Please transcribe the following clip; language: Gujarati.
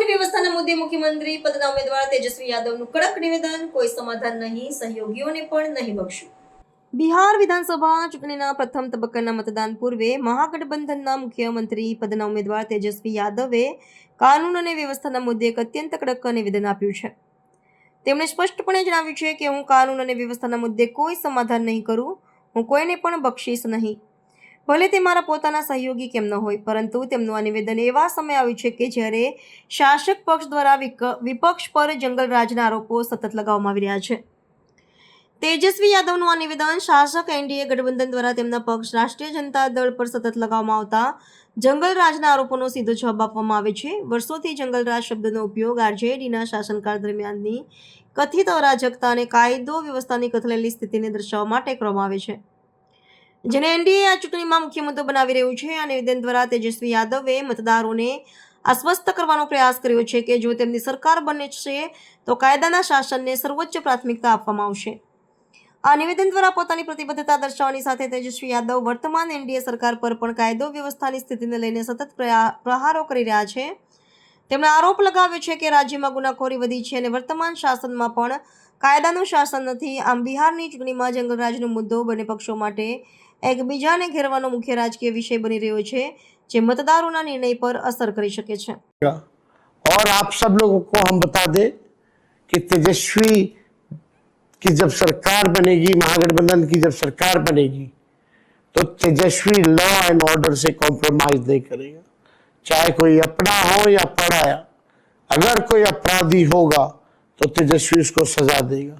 મુખ્યમંત્રી પદના ઉમેદવાર તેજસ્વી યાદવનું કડક નિવેદન. કોઈ સમાધાન નહીં, સહયોગીઓને પણ નહીં બક્ષું. બિહાર વિધાનસભા ચૂંટણીના પ્રથમ તબક્કાના મતદાન પૂર્વે મહાગઠબંધનના મુખ્યમંત્રી પદના ઉમેદવાર તેજસ્વી યાદવે કાનૂન અને વ્યવસ્થાના મુદ્દે એક અત્યંત કડક નિવેદન આપ્યું છે. તેમણે સ્પષ્ટપણે જણાવ્યું છે કે હું કાનૂન અને વ્યવસ્થાના મુદ્દે કોઈ સમાધાન નહીં કરું, હું કોઈને પણ બક્ષીશ નહીં. ભલે તે મારા પોતાના સહયોગી કેમ ન હોય, પરંતુ તેમનું આ નિવેદન એવા સમયે આવ્યું છે કે જ્યારે શાસક પક્ષ દ્વારા વિપક્ષ પર જંગલરાજના આરોપો સતત લગાવવામાં આવી રહ્યા છે. તેજસ્વી યાદવનું આ નિવેદન શાસક એનડીએ ગઠબંધન દ્વારા તેમના પક્ષ રાષ્ટ્રીય જનતા દળ પર સતત લગાવવામાં આવતા જંગલરાજના આરોપોનો સીધો જવાબ આપવામાં આવે છે. વર્ષોથી જંગલરાજ શબ્દનો ઉપયોગ આરજેડીના શાસનકાળ દરમિયાનની કથિત અરાજકતા અને કાયદો વ્યવસ્થાની કથલેલી સ્થિતિને દર્શાવવા માટે કરવામાં આવે છે. જેને એનડીએ આ ચૂંટણીમાં મુખ્ય મુદ્દો બનાવી રહ્યું છે આ નિવેદન દ્વારા તેજસ્વી યાદવે મતદારોને આશ્વસ્ત કરવાનો પ્રયાસ કર્યો છે કે જો તેમની સરકાર બને છે, તો કાયદાના શાસનને સર્વોચ્ચ પ્રાથમિકતા આપવામાં આવશે. આ નિવેદન દ્વારા પોતાની પ્રતિબદ્ધતા દર્શાવવાની સાથે તેજસ્વી યાદવ વર્તમાન એનડીએ સરકાર પર પણ કાયદો વ્યવસ્થાની સ્થિતિને લઈને સતત પ્રહારો કરી રહ્યા છે. તેમણે આરોપ લગાવ્યો છે કે રાજ્યમાં ગુનાખોરી વધી છે અને વર્તમાન શાસનમાં પણ કાયદાનું શાસન નથી. આમ બિહારની ચૂંટણીમાં જંગલરાજનો મુદ્દો બંને પક્ષો માટે એકબીજાને ઘેરવાનો મુખ્ય રાજકીય વિષય બની રહ્યો છે જે મતદારોના નિર્ણય પર અસર કરી શકે છે और आप सब लोगों को हम बता दें कि तेजस्वी की जब सरकार बनेगी महागठबंधन की जब सरकार बनेगी तो तेजस्वी लॉ एंड ऑर्डर से कॉम्प्रोमाइज नहीं करेगा चाहे कोई अपना हो या पराया अगर कोई अपराधी होगा तो तेजस्वी उसको सजा देगा